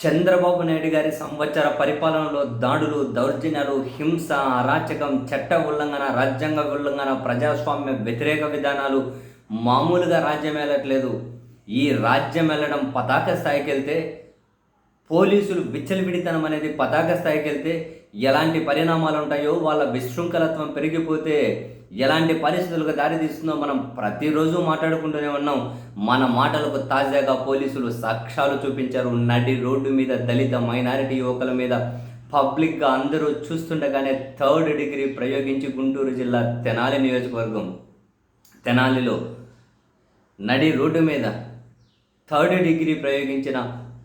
చంద్రబాబు నాయుడు గారి సంవత్సర పరిపాలనలో దాడులు దౌర్జన్యాలు హింస అరాచకం చట్ట ఉల్లంఘన రాజ్యాంగ ఉల్లంఘన ప్రజాస్వామ్య వ్యతిరేక విధానాలు మామూలుగా రాజ్యం వెళ్ళట్లేదు ఈ రాజ్యం వెళ్ళడం పతాక స్థాయికి వెళ్తే పోలీసులు విచ్చలవిడితనం అనేది పతాక స్థాయికి వెళ్తే ఎలాంటి పరిణామాలు ఉంటాయో వాళ్ళ విశృంఖలత్వం పెరిగిపోతే ఎలాంటి పరిస్థితులకు దారితీస్తుందో మనం ప్రతిరోజు మాట్లాడుకుంటూనే ఉన్నాం. మన మాటలకు తాజాగా పోలీసులు సాక్ష్యాలు చూపించారు. నడి రోడ్డు మీద దళిత మైనారిటీ యువకుల మీద పబ్లిక్గా అందరూ చూస్తుండగానే థర్డ్ డిగ్రీ ప్రయోగించి గుంటూరు జిల్లా తెనాలి నియోజకవర్గం. తెనాలిలో నడి రోడ్డు మీద థర్డ్ డిగ్రీ ప్రయోగించిన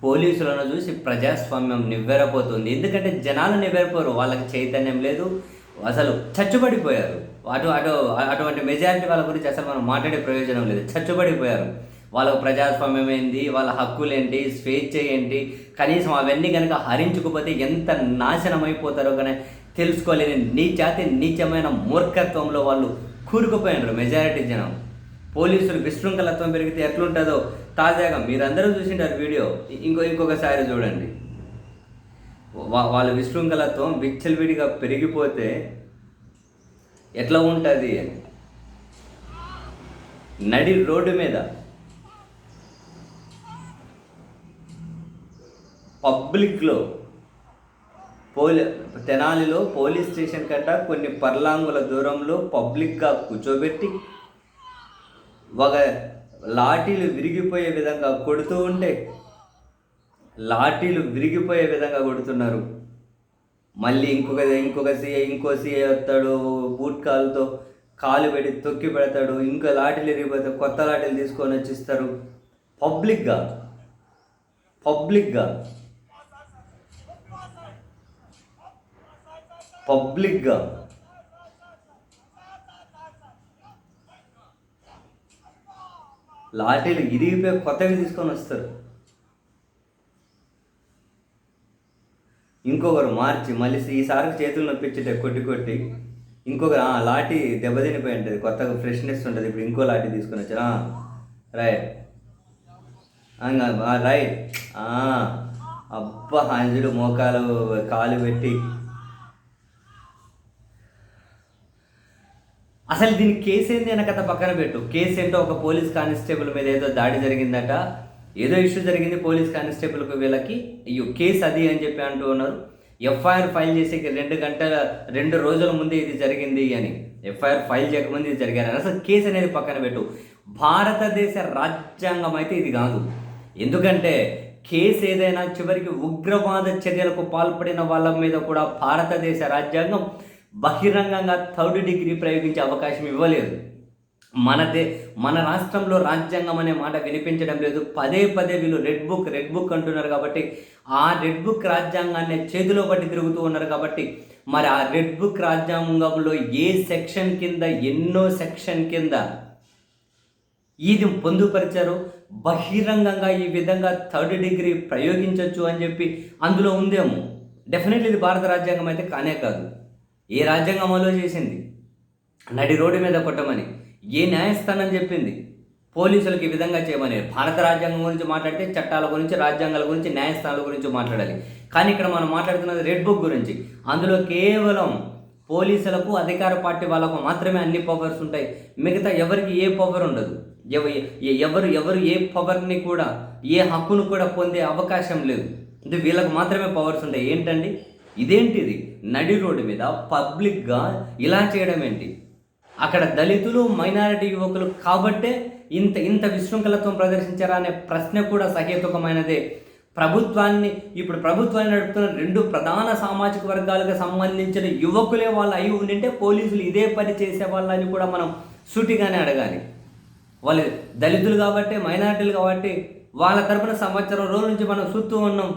పోలీసులను చూసి ప్రజాస్వామ్యం నివ్వెరపోతుంది. ఎందుకంటే జనాలు నివ్వెరపోరు. వాళ్ళకి చైతన్యం లేదు. అసలు చచ్చుబడిపోయారు. అటు అటు అటువంటి మెజారిటీ వాళ్ళ గురించి అసలు మనం మాట్లాడే ప్రయోజనం లేదు. చచ్చుబడిపోయారు. వాళ్ళకు ప్రజాస్వామ్యం ఏంటి? వాళ్ళ హక్కులేంటి స్వేచ్ఛ ఏంటి? కనీసం అవన్నీ కనుక హరించుకుపోతే ఎంత నాశనం అయిపోతారో కానీ తెలుసుకోలేని నీచాతి నీచమైన మూర్ఖత్వంలో వాళ్ళు కూరుకుపోయినారు మెజారిటీ జనం. పోలీసులు విశృంఖలత్వం పెరిగితే ఎట్లుంటుందో తాజాగా మీరందరూ చూసింటారు వీడియో. ఇంకో ఇంకొకసారి చూడండి. వా- వాళ్ళ విశృంఖలత్వం విచ్చలవిడిగా పెరిగిపోతే ఎట్లా ఉంటుంది అని. నడి రోడ్డు మీద పబ్లిక్లో పోలీ తెనాలిలో పోలీస్ స్టేషన్ కట్ట కొన్ని పర్లాంగుల దూరంలో పబ్లిక్గా కూర్చోబెట్టి ఒక లాఠీలు విరిగిపోయే విధంగా కొడుతూ ఉంటే లాఠీలు విరిగిపోయే విధంగా కొడుతున్నారు. మళ్ళీ ఇంకొక ఇంకొక సీఏ ఇంకో సీఏ వస్తాడు బూట్ కాలుతో కాలు పెట్టి తొక్కి పెడతాడు ఇంకా లాఠీలు విరిగిపోతే కొత్త లాఠీలు తీసుకొని వచ్చిస్తారు. పబ్లిక్గా పబ్లిక్గా పబ్లిక్గా. లాఠీలు ఇరిగిపోయి కొత్తవి తీసుకొని వస్తారు. ఇంకొకరు మార్చి మళ్ళీ ఈసారి చేతులు నొప్పించుంటే కొట్టి కొట్టి ఇంకొకరు "ఆ, లాఠీ దెబ్బతినిపోయి ఉంటుంది. కొత్తగా ఫ్రెష్నెస్ ఉంటుంది. ఇప్పుడు ఇంకో లాఠీ తీసుకొని వచ్చారు. రైట్. రైట్. అబ్బా హంజుడు మోకాలు కాలు పెట్టి అసలు దీని కేసు ఏంది అన్న కథ పక్కన పెట్టు. కేసు ఏంటో ఒక పోలీస్ కానిస్టేబుల్ మీద ఏదో దాడి జరిగిందట. ఏదో ఇష్యూ జరిగింది పోలీస్ కానిస్టేబుల్కి వీళ్ళకి. అయ్యో కేసు అది అని చెప్పి అంటూ ఉన్నారు. ఎఫ్ఐఆర్ ఫైల్ చేసే రెండు గంటల రెండు రోజుల ముందే ఇది జరిగింది అని. ఎఫ్ఐఆర్ ఫైల్ చేయకముందు ఇది జరిగారు అసలు కేసు అనేది పక్కన పెట్టు. భారతదేశ రాజ్యాంగం అయితే ఇది కాదు. ఎందుకంటే కేసు ఏదైనా చివరికి ఉగ్రవాద చర్యలకు పాల్పడిన వాళ్ళ మీద కూడా భారతదేశ రాజ్యాంగం బహిరంగంగా థర్డ్ డిగ్రీ ప్రయోగించే అవకాశం ఇవ్వలేదు. మన దే మన రాష్ట్రంలో రాజ్యాంగం అనే మాట వినిపించడం లేదు. పదే పదే వీళ్ళు రెడ్ బుక్ రెడ్ బుక్ అంటున్నారు కాబట్టి ఆ రెడ్ బుక్ రాజ్యాంగాన్ని చేతిలో పట్టి తిరుగుతూ ఉన్నారు కాబట్టి మరి ఆ రెడ్ బుక్ రాజ్యాంగంలో ఏ సెక్షన్ కింద ఎన్నో సెక్షన్ కింద ఇది పొందుపరిచారు? బహిరంగంగా ఈ విధంగా థర్డ్ డిగ్రీ ప్రయోగించవచ్చు అని చెప్పి అందులో ఉందేమో? డెఫినెట్లీ ఇది భారత రాజ్యాంగం అయితే కానే కాదు. ఏ రాజ్యాంగం అమలు చేసింది? నడి రోడ్డు మీద కొట్టమని ఏ న్యాయస్థానం చెప్పింది? పోలీసులకు ఈ విధంగా చేయమని. భారత రాజ్యాంగం గురించి మాట్లాడితే చట్టాల గురించి రాజ్యాంగాల గురించి న్యాయస్థానాల గురించి మాట్లాడాలి. కానీ ఇక్కడ మనం మాట్లాడుతున్నది రెడ్ బుక్ గురించి. అందులో కేవలం పోలీసులకు అధికార పార్టీ వాళ్ళకు మాత్రమే అన్ని పవర్స్ ఉంటాయి. మిగతా ఎవరికి ఏ పవర్ ఉండదు. ఎవరు ఎవరు ఏ పవర్ని కూడా ఏ హక్కును కూడా పొందే అవకాశం లేదు. అంటే వీళ్ళకు మాత్రమే పవర్స్ ఉంటాయి. ఏంటండి? ఇదేంటిది? నడి రోడ్డు మీద పబ్లిక్గా ఇలా చేయడం ఏంటి? అక్కడ దళితులు మైనారిటీ యువకులు కాబట్టే ఇంత ఇంత విశృంఖలత్వం ప్రదర్శించారా అనే ప్రశ్న కూడా సహేతుకమైనదే. ప్రభుత్వాన్ని ఇప్పుడు ప్రభుత్వాన్ని నడుపుతున్న రెండు ప్రధాన సామాజిక వర్గాలకు సంబంధించిన యువకులే వాళ్ళు అయి ఉండింటే పోలీసులు ఇదే పని చేసే వాళ్ళని కూడా మనం సూటిగానే అడగాలి. వాళ్ళు దళితులు కాబట్టి మైనారిటీలు కాబట్టి వాళ్ళ తరపున సంవత్సరం రోజుల నుంచి మనం చూస్తూ ఉన్నాం.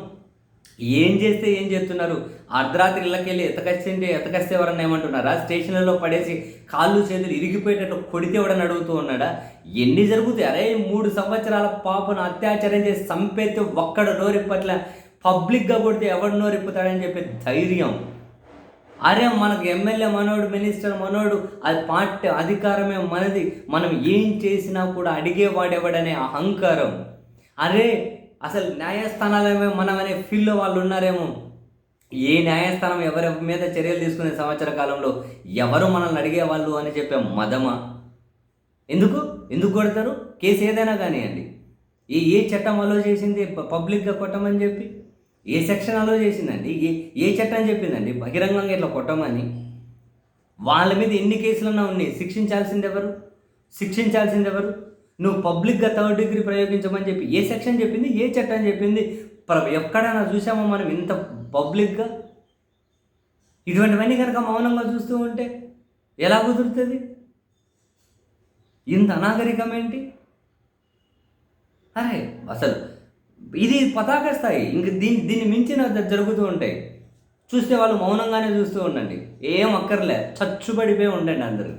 ఏం చేస్తే ఏం చేస్తున్నారు? అర్ధరాత్రి ఇళ్ళకెళ్ళి ఎతకచ్చింటే ఎతకస్తే ఎవరన్నా ఏమంటున్నారా? స్టేషన్లలో పడేసి కాళ్ళు చేతులు ఇరిగిపోయేటట్టు కొడితే ఎవడని అడుగుతూ ఉన్నాడా? ఎన్ని జరుగుతాయి? అరే మూడు సంవత్సరాల పాపను అత్యాచారం చేసి చంపేస్తే ఒక్కడ నోరిప్పట్ల పబ్లిక్గా కొడితే ఎవడు నోరిప్పుతాడని చెప్పే ధైర్యం. అరే మనకు ఎమ్మెల్యే మనోడు మినిస్టర్ మనోడు అది పార్టీ అధికారమే మనది. మనం ఏం చేసినా కూడా అడిగేవాడెవడనే అహంకారం. అరే అసలు న్యాయస్థానాలేమో మనం అనే ఫీల్డ్లో వాళ్ళు ఉన్నారేమో ఏ న్యాయస్థానం ఎవరి మీద చర్యలు తీసుకునే సంవత్సర కాలంలో ఎవరు మనల్ని అడిగేవాళ్ళు అని చెప్పే మదమా. ఎందుకు? ఎందుకు కొడతారు? కేసు ఏదైనా కానివ్వండి. ఏ ఏ చట్టం అలో చేసింది? పబ్లిక్గా కొట్టమని చెప్పి? ఏ సెక్షన్ అలో చేసిందండి? ఏ ఏ చట్టం చెప్పిందండి? బహిరంగంగా ఇట్లా కొట్టమని? వాళ్ళ మీద ఎన్ని కేసులన్నా ఉన్నాయి? శిక్షించాల్సిందెవరు ఎవరు? ఎవరు? నువ్వు పబ్లిక్గా థర్డ్ డిగ్రీ ప్రయోగించమని చెప్పి ఏ సెక్షన్ చెప్పింది ఏ చట్టం చెప్పింది ఎక్కడైనా చూసామో మనం ఇంత పబ్లిక్గా? ఇటువంటివన్నీ కనుక మౌనంగా చూస్తూ ఉంటే ఎలా కుదురుతుంది? ఇంత అనాగరికం ఏంటి? అరే అసలు ఇది పతాక స్థాయి. ఇంక దీన్ని దీన్ని మించిన జరుగుతూ ఉంటాయి. చూస్తే వాళ్ళు మౌనంగానే చూస్తూ ఉండండి. ఏం అక్కర్లే. చచ్చుబడిపోయి ఉండండి అందరూ.